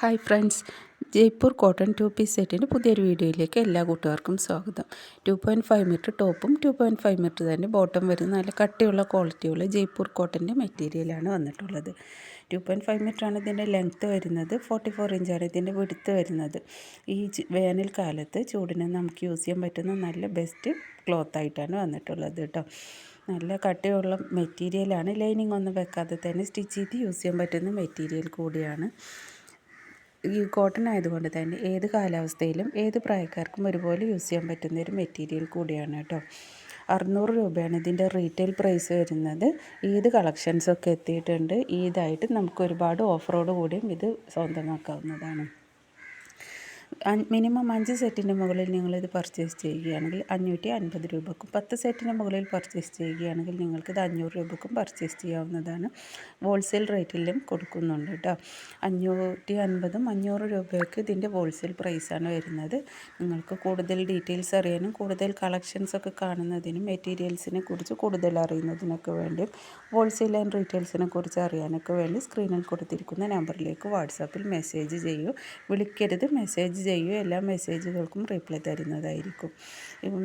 Hi friends Jaipur cotton two piece സെറ്റിന്റെ പുതിയൊരു വീഡിയോയിലേക്ക് എല്ലാ കൂട്ടുകാർക്കും സ്വാഗതം. ടു പോയിന്റ് ഫൈവ് മീറ്റർ ടോപ്പും ടു പോയിന്റ് ഫൈവ് മീറ്റർ തന്നെ ബോട്ടം വരുന്ന നല്ല കട്ടിയുള്ള ക്വാളിറ്റിയുള്ള ജയ്പൂർ കോട്ടന്റെ മെറ്റീരിയലാണ് വന്നിട്ടുള്ളത്. ടു പോയിന്റ് ഫൈവ് മീറ്ററാണ് ഇതിന്റെ ലെങ്ത്ത് വരുന്നത്. ഫോർട്ടി ഫോർ ഇഞ്ചാണ് ഇതിന്റെ വിടുത്ത് വരുന്നത്. ഈ വേനൽക്കാലത്ത് ചൂടിനെ നമുക്ക് യൂസ് ചെയ്യാൻ പറ്റുന്ന നല്ല ബെസ്റ്റ് ക്ലോത്ത് ആയിട്ടാണ് വന്നിട്ടുള്ളത് കേട്ടോ. നല്ല കട്ടിയുള്ള മെറ്റീരിയലാണ് ലൈനിങ് ഒന്നും വെക്കാതെ തന്നെ സ്റ്റിച്ച് ചെയ്ത് യൂസ് ചെയ്യാൻ പറ്റുന്ന മെറ്റീരിയൽ കൂടിയാണ്. ഈ കോട്ടൺ ആയതുകൊണ്ട് തന്നെ ഏത് കാലാവസ്ഥയിലും ഏത് പ്രായക്കാർക്കും ഒരുപോലെ യൂസ് ചെയ്യാൻ പറ്റുന്ന ഒരു മെറ്റീരിയൽ കൂടിയാണ് കേട്ടോ. അറുന്നൂറ് രൂപയാണ് ഇതിന്റെ റീറ്റെയിൽ പ്രൈസ് വരുന്നത്. ഈദ് കളക്ഷൻസൊക്കെ എത്തിയിട്ടുണ്ട്? ഈദായിട്ട് നമുക്ക് ഒരുപാട് ഓഫറോട് കൂടിയും ഇത് സ്വന്തമാക്കാവുന്നതാണ്. മിനിമം അഞ്ച് സെറ്റിന്റെ മുകളിൽ നിങ്ങളിത് പർച്ചേസ് ചെയ്യുകയാണെങ്കിൽ അഞ്ഞൂറ്റി അൻപത് രൂപക്കും പത്ത് സെറ്റിന്റെ മുകളിൽ പർച്ചേസ് ചെയ്യുകയാണെങ്കിൽ നിങ്ങൾക്കിത് അഞ്ഞൂറ് രൂപക്കും പർച്ചേസ് ചെയ്യാവുന്നതാണ്. ഹോൾസെയിൽ റേറ്റിലും കൊടുക്കുന്നുണ്ട് കേട്ടോ അഞ്ഞൂറ്റി അൻപതും അഞ്ഞൂറ് രൂപയ്ക്ക് ഇതിന്റെ ഹോൾസെയിൽ പ്രൈസാണ് വരുന്നത്. നിങ്ങൾക്ക് കൂടുതൽ ഡീറ്റെയിൽസ് അറിയാനും കൂടുതൽ കളക്ഷൻസ് ഒക്കെ കാണുന്നതിനും മെറ്റീരിയൽസിനെ കുറിച്ച് കൂടുതൽ അറിയുന്നതിനൊക്കെ വേണ്ടി ഹോൾസെയിൽ ആൻഡ് റീറ്റെയിൽസിനെ കുറിച്ച് അറിയാനൊക്കെ വേണ്ടി സ്ക്രീനിൽ കൊടുത്തിരിക്കുന്ന നമ്പറിലേക്ക് വാട്സാപ്പിൽ മെസ്സേജ് ചെയ്യൂ. വിളിക്കരുത്. മെസ്സേജ് ചെയ്യൂ. എല്ലാ മെസ്സേജുകൾക്കും റിപ്ലൈ തരുന്നതായിരിക്കും.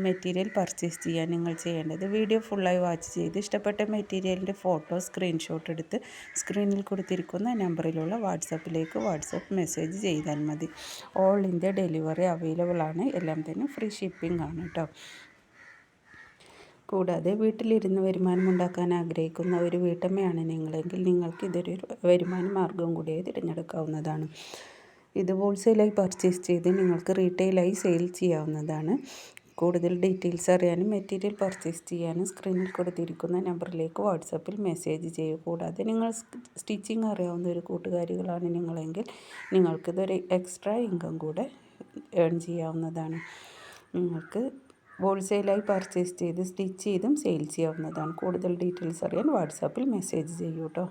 മെറ്റീരിയൽ പർച്ചേസ് ചെയ്യാൻ നിങ്ങൾ ചെയ്യേണ്ടത് വീഡിയോ ഫുള്ളായി വാച്ച് ചെയ്ത് ഇഷ്ടപ്പെട്ട മെറ്റീരിയലിന്റെ ഫോട്ടോ സ്ക്രീൻഷോട്ട് എടുത്ത് സ്ക്രീനിൽ കൊടുത്തിരിക്കുന്ന നമ്പറിലുള്ള വാട്സപ്പിലേക്ക് വാട്സപ്പ് മെസ്സേജ് ചെയ്താൽ മതി. ഓൾ ഇന്ത്യ ഡെലിവറി അവൈലബിൾ ആണ്. എല്ലാം തന്നെ ഫ്രീ ഷിപ്പിംഗ് ആണ് കേട്ടോ കൂടാതെ വീട്ടിലിരുന്ന് വരുമാനം ഉണ്ടാക്കാൻ ആഗ്രഹിക്കുന്ന ഒരു വീട്ടമ്മയാണ് നിങ്ങളെങ്കിൽ നിങ്ങൾക്ക് ഇതൊരു വരുമാന മാർഗം കൂടിയായി തിരഞ്ഞെടുക്കാവുന്നതാണ്. ഇത് ഹോൾസെയിലായി പർച്ചേസ് ചെയ്ത് നിങ്ങൾക്ക് റീറ്റെയിലായി സെയിൽ ചെയ്യാവുന്നതാണ്. കൂടുതൽ ഡീറ്റെയിൽസ് അറിയാനും മെറ്റീരിയൽ പർച്ചേസ് ചെയ്യാനും സ്ക്രീനിൽ കൊടുത്തിരിക്കുന്ന നമ്പറിലേക്ക് വാട്സപ്പിൽ മെസ്സേജ് ചെയ്യുക. കൂടാതെ നിങ്ങൾ സ്റ്റിച്ചിങ് അറിയാവുന്ന ഒരു കൂട്ടുകാരികളാണ് നിങ്ങളെങ്കിൽ നിങ്ങൾക്കിതൊരു എക്സ്ട്രാ ഇൻകം കൂടെ ഏൺ ചെയ്യാവുന്നതാണ്. നിങ്ങൾക്ക് ഹോൾസെയിലായി പർച്ചേസ് ചെയ്ത് സ്റ്റിച്ച് ചെയ്തും സെയിൽ ചെയ്യാവുന്നതാണ്. കൂടുതൽ ഡീറ്റെയിൽസ് അറിയാൻ വാട്സാപ്പിൽ മെസ്സേജ് ചെയ്യൂ കേട്ടോ